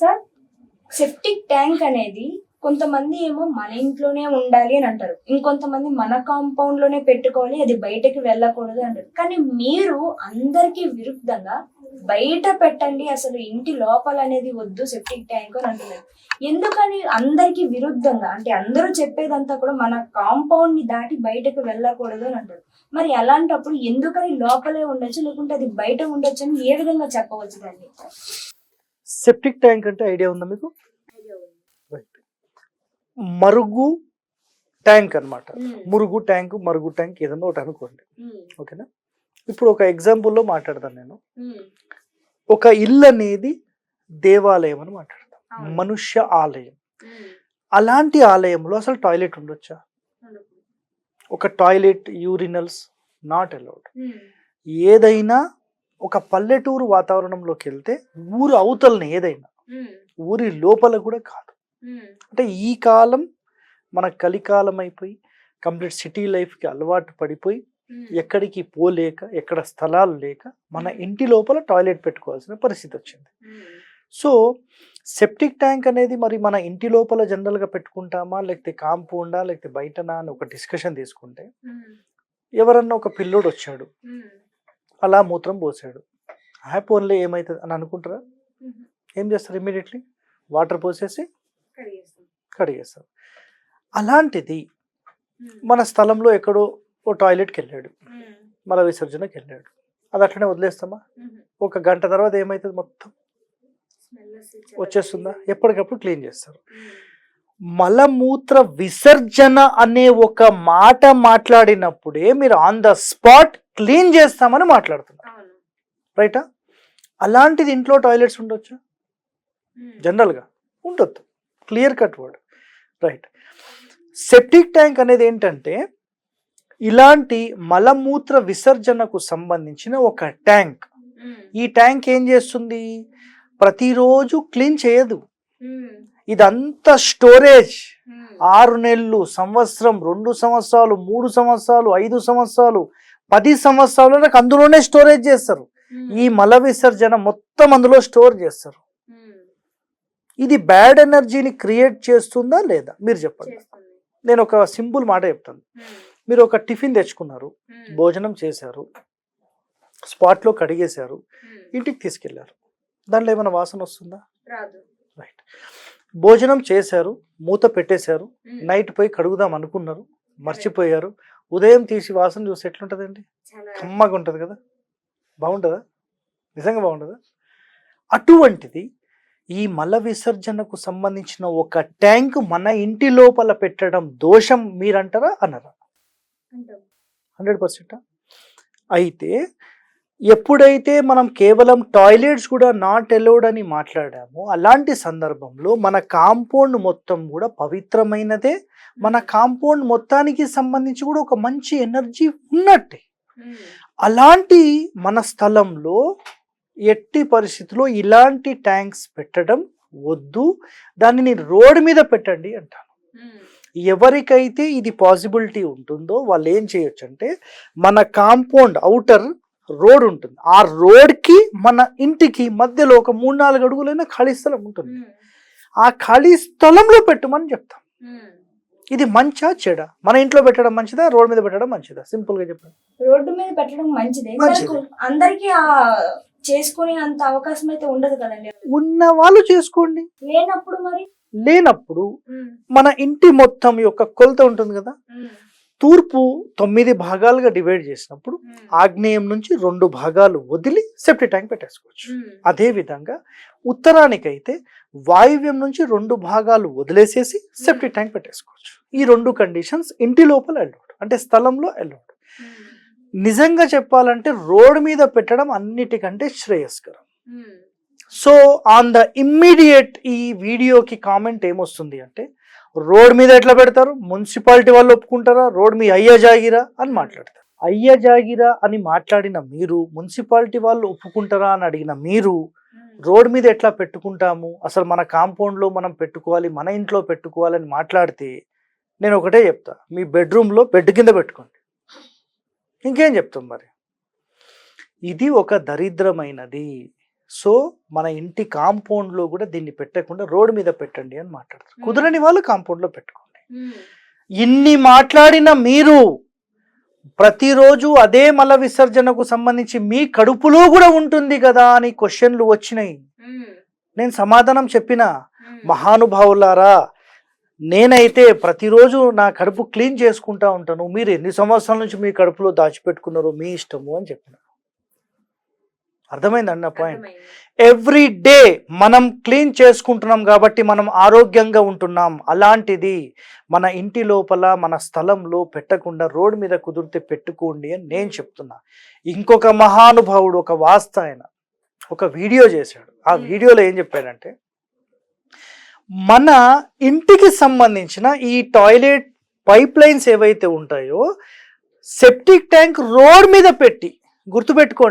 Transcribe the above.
Sir septic tank అనేది కొంతమంది ఏమో మన ఇంట్లోనే ఉండాలి అని అంటారు. ఇంకొంతమంది మన కాంపౌండ్లోనే పెట్టుకోవాలి అది బయటకి వెళ్ళకూడదు అంటారు. కానీ మీరు అందరికీ విరుద్ధంగా బయట పెట్టండి అసలు ఇంటి లోపల అనేది వద్దు సెప్టిక్ ట్యాంక్ అని అంటున్నారు. ఎందుకని అందరికీ విరుద్ధంగా? అంటే అందరూ చెప్పేదంతా కూడా మన కాంపౌండ్ని దాటి బయటకు వెళ్ళకూడదు అని అంటారు. మరి అలాంటప్పుడు ఎందుకని లోపలే ఉండొచ్చు లేకుంటే అది బయట ఉండొచ్చు అని ఏ విధంగా చెప్పవచ్చు దాన్ని సెప్టిక్ ట్యాంక్ అంటే ఐడియా ఉందా మీకు? రైట్. మరుగు ట్యాంక్ అన్నమాట. మురుగు ట్యాంక్ మరుగు ట్యాంక్ ఏదన్నా ఒకటి అనుకోండి. ఓకేనా? ఇప్పుడు ఒక ఎగ్జాంపుల్లో మాట్లాడతాను నేను. ఒక ఇల్లు అనేది దేవాలయం అని మాట్లాడతాం. మనుష్య ఆలయం. అలాంటి ఆలయంలో అసలు టాయిలెట్ ఉండొచ్చా? ఒక టాయిలెట్ యూరినల్స్ నాట్ అలౌడ్. ఏదైనా ఒక పల్లెటూరు వాతావరణంలోకి వెళ్తే ఊరు అవతలని ఏదైనా ఊరి లోపల కూడా కాదు. అంటే ఈ కాలం మన కలికాలం అయిపోయి కంప్లీట్ సిటీ లైఫ్కి అలవాటు పడిపోయి ఎక్కడికి పోలేక ఎక్కడ స్థలాలు లేక మన ఇంటి లోపల టాయిలెట్ పెట్టుకోవాల్సిన పరిస్థితి వచ్చింది. సో సెప్టిక్ ట్యాంక్ అనేది మరి మన ఇంటి లోపల జనరల్గా పెట్టుకుంటామా లేకపోతే కాంపౌండా లేకపోతే బయటనా అని ఒక డిస్కషన్ తీసుకుంటే ఎవరన్నా ఒక పిల్లోడు వచ్చాడు. అలా మూత్రం పోసాడు. హ్యాపీ ఓన్లీ ఏమవుతుంది అని అనుకుంటారా? ఏం చేస్తారు ఇమీడియట్లీ వాటర్ పోసేసి కడిగేస్తారు. అలాంటిది మన స్థలంలో ఎక్కడో ఓ టాయిలెట్కి వెళ్ళాడు. మల విసర్జనకి వెళ్ళాడు. అది అట్లనే వదిలేస్తామా? ఒక గంట తర్వాత ఏమవుతుంది మొత్తం? వచ్చేస్తుందా? ఎప్పటికప్పుడు క్లీన్ చేస్తారు. మలమూత్ర విసర్జన అనే ఒక మాట మాట్లాడినప్పుడే మీరు ఆన్ ద స్పాట్ క్లీన్ చేస్తామని మాట్లాడుతున్నారు. రైటా అలాంటిది ఇంట్లో టాయిలెట్స్ ఉండొచ్చా? జనరల్గా ఉండొద్దు. Clear cut word right septic tank అనేది ఏంటంటే ఇలాంటి మలమూత్ర విసర్జనకు సంబంధించిన ఒక ట్యాంక్ ఈ ట్యాంక్ ఏం చేస్తుంది? ప్రతిరోజు క్లీన్ చేయదు. ఇదంతా స్టోరేజ్. ఆరు నెలలు సంవత్సరం రెండు సంవత్సరాలు మూడు సంవత్సరాలు ఐదు సంవత్సరాలు పది సంవత్సరాలు అందులోనే స్టోరేజ్ చేస్తారు. ఈ మల విసర్జన మొత్తం అందులో స్టోర్ చేస్తారు. ఇది బ్యాడ్ ఎనర్జీని క్రియేట్ చేస్తుందా లేదా? మీరు చెప్పండి. నేను ఒక సింపుల్ మాట చెప్తాను. మీరు ఒక టిఫిన్ తెచ్చుకున్నారు. భోజనం చేశారు. స్పాట్లో కడిగేశారు. ఇంటికి తీసుకెళ్ళారు. దాంట్లో ఏమైనా వాసన వస్తుందా? రైట్. భోజనం చేశారు మూత పెట్టేశారు నైట్ పోయి కడుగుదాం అనుకున్నారు మర్చిపోయారు. ఉదయం తీసి వాసన చూసి ఎట్లుంటుందండి? కమ్మగా ఉంటుంది కదా? బాగుంటుందా? నిజంగా బాగుంటుందా? అటువంటిది ఈ మల విసర్జనకు సంబంధించిన ఒక ట్యాంక్ మన ఇంటి లోపల పెట్టడం దోషం మీరంటారా? అన్నారా. Hundred percent? అయితే ఎప్పుడైతే మనం కేవలం టాయిలెట్స్ కూడా నాట్ అలౌడ్ అని మాట్లాడామో అలాంటి సందర్భంలో మన కాంపౌండ్ మొత్తం కూడా పవిత్రమైనదే. మన కాంపౌండ్ మొత్తానికి సంబంధించి కూడా ఒక మంచి ఎనర్జీ ఉన్నట్టే. ఉమ్. అలాంటి మన స్థలంలో ఎట్టి పరిస్థితిలో ఇలాంటి ట్యాంక్స్ పెట్టడం వద్దు. దానిని రోడ్ మీద పెట్టండి అంటాను. ఉమ్. ఎవరికైతే ఇది పాసిబిలిటీ ఉంటుందో వాళ్ళు ఏం చేయొచ్చు అంటే మన కాంపౌండ్ అవుటర్ రోడ్ ఉంటుంది. ఆ రోడ్కి మన ఇంటికి మధ్యలో ఒక మూడు నాలుగు అడుగులైన ఖాళీ స్థలం ఉంటుంది. ఆ ఖాళీ స్థలంలో పెట్టమని చెప్తాం. ఇది మంచా చెడ? మన ఇంట్లో పెట్టడం మంచిదా? రోడ్ మీద పెట్టడం మంచిదా? సింపుల్గా చెప్పండి. రోడ్డు మీద పెట్టడం మంచిదే. అందరికీ ఆ చేసుకునే అంత అవకాశం అయితే ఉండదు కదండి. ఉన్న వాళ్ళు చేసుకోండి. లేనప్పుడు మరి? లేనప్పుడు. మన ఇంటి మొత్తం యొక్క కొలత ఉంటుంది కదా. తూర్పు తొమ్మిది భాగాలుగా డివైడ్ చేసినప్పుడు. ఆగ్నేయం నుంచి రెండు భాగాలు వదిలి సెప్టి ట్యాంక్ పెట్టేసుకోవచ్చు ఉమ్. అదే విధంగా ఉత్తరానికైతే వాయువ్యం నుంచి రెండు భాగాలు వదిలేసేసి సెప్టి ట్యాంక్ పెట్టేసుకోవచ్చు ఈ రెండు కండిషన్స్ ఇంటి లోపల అలౌడ్ అంటే స్థలంలో అలౌడ్. నిజంగా చెప్పాలంటే రోడ్ మీద పెట్టడం అన్నిటికంటే శ్రేయస్కరం. సో ఆన్ ద ఇమ్మీడియట్ ఈ వీడియోకి కామెంట్ ఏమొస్తుంది అంటే రోడ్ మీద ఎట్లా పెడతారు? మున్సిపాలిటీ వాళ్ళు ఒప్పుకుంటారా? రోడ్ మీ అయ్య జాగిరా అని మాట్లాడతారు. అయ్య జాగిరా అని మాట్లాడిన మీరు మున్సిపాలిటీ వాళ్ళు ఒప్పుకుంటారా అని అడిగిన మీరు. రోడ్ మీద ఎట్లా పెట్టుకుంటాము? అసలు మన కాంపౌండ్లో మనం పెట్టుకోవాలి మన ఇంట్లో పెట్టుకోవాలని మాట్లాడితే నేను ఒకటే చెప్తా. మీ బెడ్రూమ్లో బెడ్ కింద పెట్టుకోండి. ఇంకేం చెప్తాం మరి? ఇది ఒక దరిద్రమైనది. సో మన ఇంటి కాంపౌండ్లో కూడా దీన్ని పెట్టకుండా రోడ్డు మీద పెట్టండి అని మాట్లాడతారు కుదరని వాళ్ళు కాంపౌండ్లో పెట్టుకోండి. ఇన్ని మాట్లాడిన మీరు ప్రతిరోజు అదే మల విసర్జనకు సంబంధించి మీ కడుపులో కూడా ఉంటుంది కదా అని క్వశ్చన్లు వచ్చినాయి. నేను సమాధానం చెప్పిన మహానుభావులారా నేనైతే ప్రతిరోజు నా కడుపు క్లీన్ చేసుకుంటా ఉంటాను. మీరు ఎన్ని సంవత్సరాల నుంచి మీ కడుపులో దాచిపెట్టుకున్నారో మీ ఇష్టము అని చెప్పిన. అర్థమైందండి నా పాయింట్ ఎవ్రీ డే మనం క్లీన్ చేసుకుంటున్నాం కాబట్టి మనం ఆరోగ్యంగా ఉంటున్నాం. అలాంటిది మన ఇంటి లోపల మన స్థలంలో పెట్టకుండా రోడ్ మీద కుదిరితే పెట్టుకోండి అని నేను చెప్తున్నా. ఇంకొక మహానుభావుడు ఒక వాస్త ఆయన ఒక వీడియో చేశాడు. ఆ. వీడియోలో ఏం చెప్పాడంటే మన ఇంటికి సంబంధించిన ఈ టాయిలెట్ పైప్ లైన్స్ ఏవైతే ఉంటాయో సెప్టిక్ ట్యాంక్ రోడ్ మీద పెట్టి గుర్తుపెట్టుకోండి.